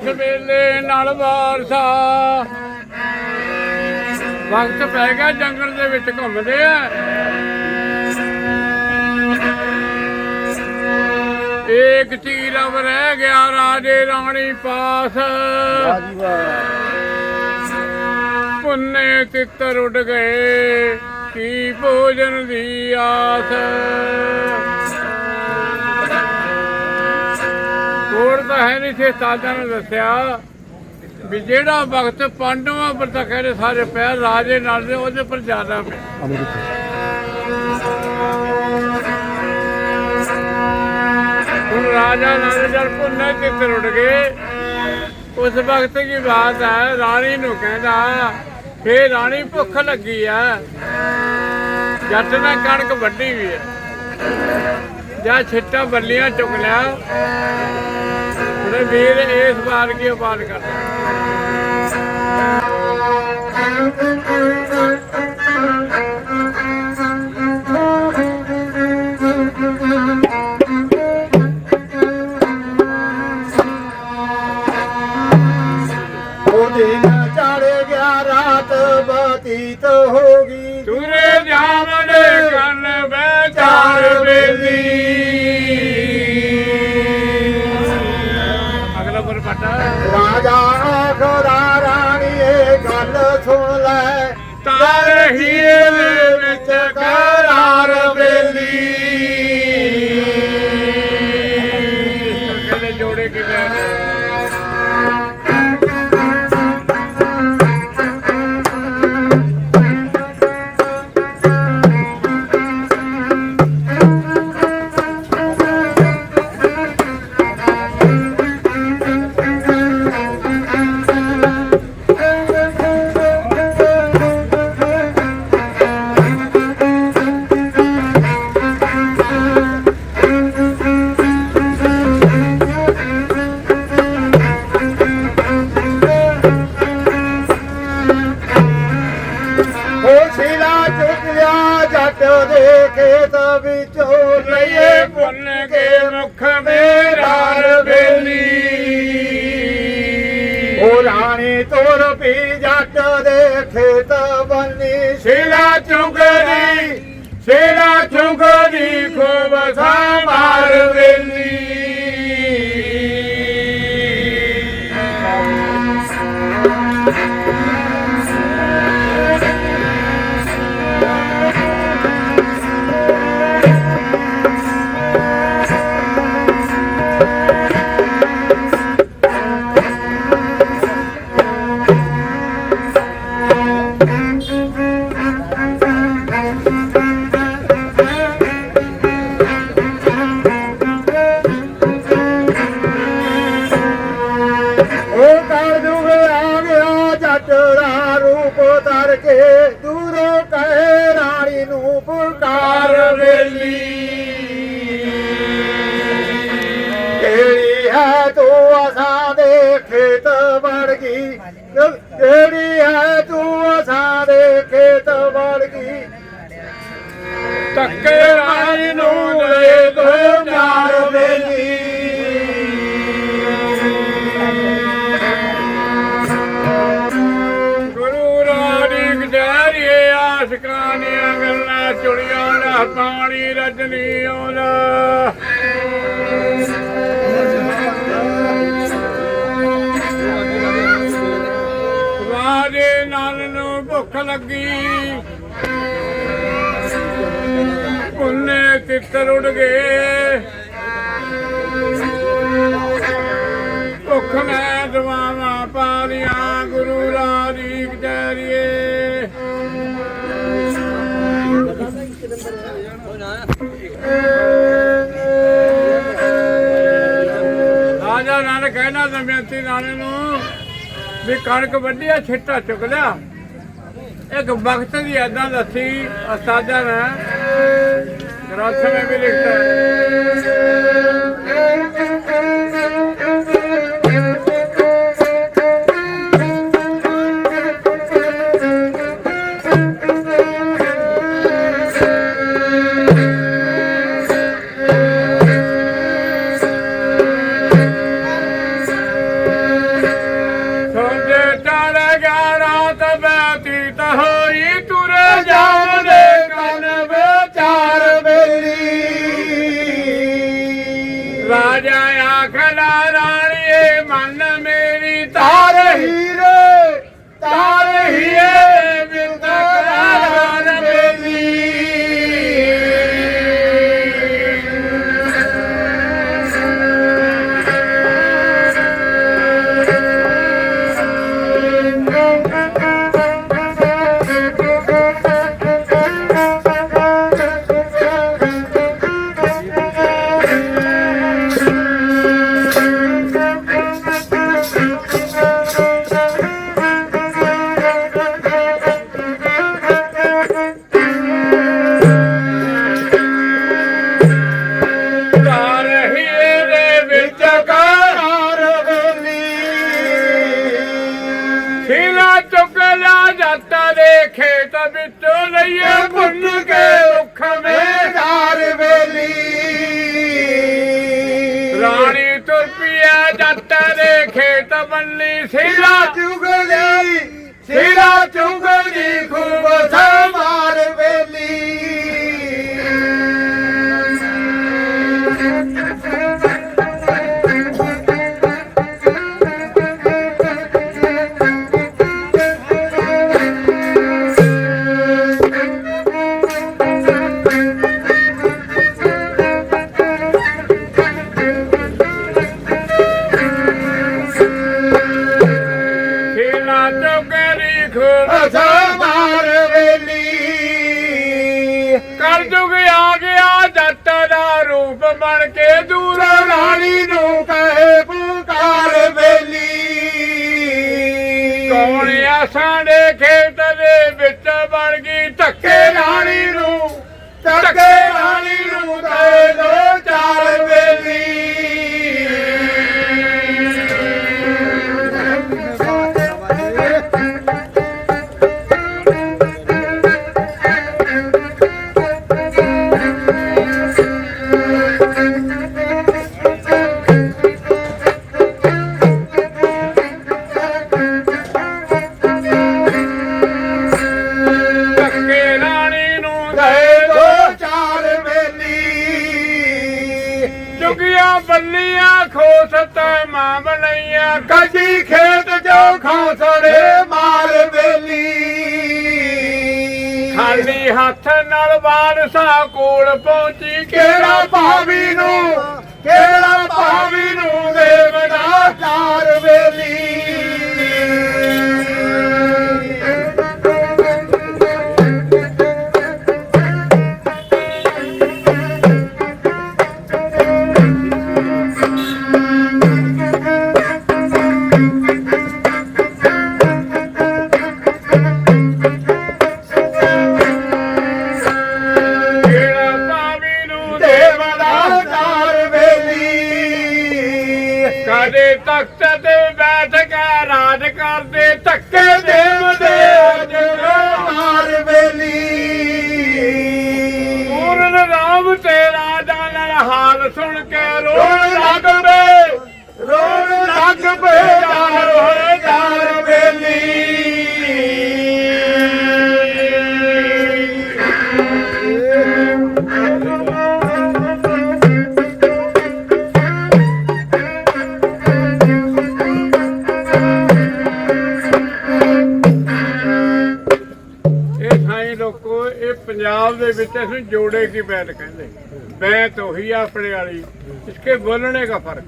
ਇਸ ਵੇਲੇ ਨਾਲ ਵਾਰਸਾ। ਵਕਤ ਪੈ ਗਿਆ, ਜੰਗਲ ਦੇ ਵਿੱਚ ਘੁੰਮਦੇ ਆ। ਏਕ ਚੀਰਵ ਰਹਿ ਗਿਆ, ਰਾਜੇ ਰਾਣੀ ਪਾਸ। ਵਾਜੀ ਵਾਹ ਪੁੰਨੇ ਤਿੱਤਰ ਉੱਡ ਗਏ, ਕੀ ਭੋਜਨ ਦੀ ਆਸ। ਲੋੜ ਤਾਂ ਹੈ ਨਹੀਂ ਸੀ ਸਾਧਾਂ ਨੇ ਦੱਸਿਆ ਵੀ ਜਿਹੜਾ ਵਕਤ ਪਾਂਡਵਾਂ ਪਰ ਤਾਂ ਕਹਿੰਦੇ ਸਾਰੇ ਪੈਰ ਰਾਜੇ ਨਾਲ ਦੇ ਉਹਦੇ ਪਰ ਜ਼ਿਆਦਾ ਪਿਆ ਹੁਣ ਰਾਜਾ ਨਾਲ ਜਦ ਪੁੰਨੇ ਤਿੱਤਰ ਉੱਡ ਗਏ, ਉਸ ਵਕਤ ਦੀ ਬਾਤ ਹੈ, ਰਾਣੀ ਨੂੰ ਕਹਿੰਦਾ ਫੇ ਰਾਣੀ, ਭੁੱਖ ਲੱਗੀ ਆ। ਜੱਟ ਨੇ ਕਣਕ ਵੱਢੀ ਵੀ ਹੈ। ਜਾਂ ਛਿੱਟਾ ਬੱਲੀਆਂ ਚੁੱਕ ਲਿਆ। ਉਹਨੇ ਵੀਰ ਇਸ ਵਾਰ ਕੀ ਉਪਾਲ ਕਰਦਾ। ਆਖਦਾ ਰਾਣੀਏ ਗੱਲ ਸੁਣ ਲੈ। ਤਾਰ ਹੀਰੇ ਵਿੱਚ ਕਰਾਰ ਬੇਲੀ। ਕਹਿੰਦੇ ਜੋੜੇ ਕਿਵੇਂ ਸਿਲਾ ਚੁੱਕ ਲਿਆ ਜੱਟ ਦੇ ਖੇਤ ਵਿੱਚੋਂ ਲਈਏ ਪੁੰਨ ਕੇ ਮੁਖ ਮੇਰਾਰ ਬੇਲੀ। ਉਹ ਰਾਣੀ ਤੋਰ ਪੀ ਜੱਟ ਦੇ ਖੇਤ ਬੰਨੀ। ਸ਼ੇਰਾ ਚੁੰਗਰੀ ਸ਼ੇਰਾ ਚੁੰਗਰੀ ਖੂਬ ਸਾਮਾਰ ਹੈ ਤੂੰ ਅਸਾਂ ਦੇ ਖੇਤ ਵੜ ਗਈ ਕਿਹੜੀ ਹੈ ਰਾਜੇ ਨਾਲ ਨੂੰ ਭੁੱਖ ਲੱਗੀ। ਪੁੰਨੇ ਤਿੱਤਰ ਉੱਡ ਗਏ। ਭੁੱਖ ਮੈਂ ਦਵਾਵਾਂ ਪਾਲੀਆਂ ਗੁਰੂ ਰਾਜੀ ਕਚਹਿਰੀਏ ਰਾਜਾ ਨਾਲ ਕਹਿਣਾ ਦਮਯੰਤੀ ਨਾਲੇ ਨੂੰ ਵੀ ਕਣਕ ਵੱਢਿਆ ਛਿੱਟਾ ਚੁੱਕ ਲਿਆ। ਇੱਕ ਵਕਤ ਦੀ ਏਦਾਂ ਦੱਸੀ ਅਸਾਦਾ ਨੇ ਗ੍ਰੰਥ ਵਿੱਚ ਵੀ ਲਿਖਤਾ। ਖੇਤ ਵਿੱਚੋਂ ਲਈਏ ਪੁੰਨ ਕੇ ਮੇ ਮੇਦਾਰ ਵੇਲੀ। ਰਾਣੀ ਤੁਰ ਪਿਆ ਜੱਟਾਂ ਦੇ ਖੇਤ ਬੰਨੀ ਸਿਰਾ ਚੁਗਲੀ ਸਿਰਾ ਚੁਗਲੀ ਖੂਬ ਸਮਾਰ ਕੌਣ ਦੇ ਖੇਤ ਦੇ ਵਿੱਚ ਬਣ ਗਈ ਧੱਕੇ ਰਾਣੀ ਨੂੰ ਧੱਕੇ ਰਾਣੀ ਖੋਸ ਤੇ ਮਾਂ ਬਣਈਆਂ ਕੱਢੀ ਖੇਤ ਜੋ ਖਾਸੜੇ ਮਾਰ ਵੇਲੀ ਖਾਲੀ ਹੱਥ ਨਾਲ ਬਾਦਸ਼ਾਹ ਕੋਲ ਪਹੁੰਚੀ, ਕਿਹੜਾ ਭਾਵੀ ਨੂੰ, ਕਿਹੜਾ ਭਾਵੀ ਨੂੰ ਦੇਵਦਾ ਚਾਰ ਵੇਲੀ। ਕਦੇ ਤਖਤ ਤੇ ਬੈਠ ਕੇ ਰਾਜ ਕਰਦੇ ਧੱਕੇ ਦੇਵਦੇ ਅੱਜ ਮਾਰ ਵੇਲੀ। ਪੂਰਨ ਰਾਮ ਤੇ ਰਾਜਾ ਨਾਲ ਹਾਲ ਸੁਣ ਕੇ ਰੋਣ ਲੱਗ ਪਏ। ਰੋਣ ਲੱਗ ਪਏ ਚਾਰ ਪੰਜਾਬ ਦੇ ਵਿੱਚ ਅਸੀਂ ਜੋੜੇ ਕੀ ਬੈਤ ਕਹਿੰਦੇ? ਬੈਤ ਉਹੀ ਆ ਆਪਣੇ ਵਾਲੀ। ਇਸਕੇ ਬੋਲਣੇ ਦਾ ਫ਼ਰਕ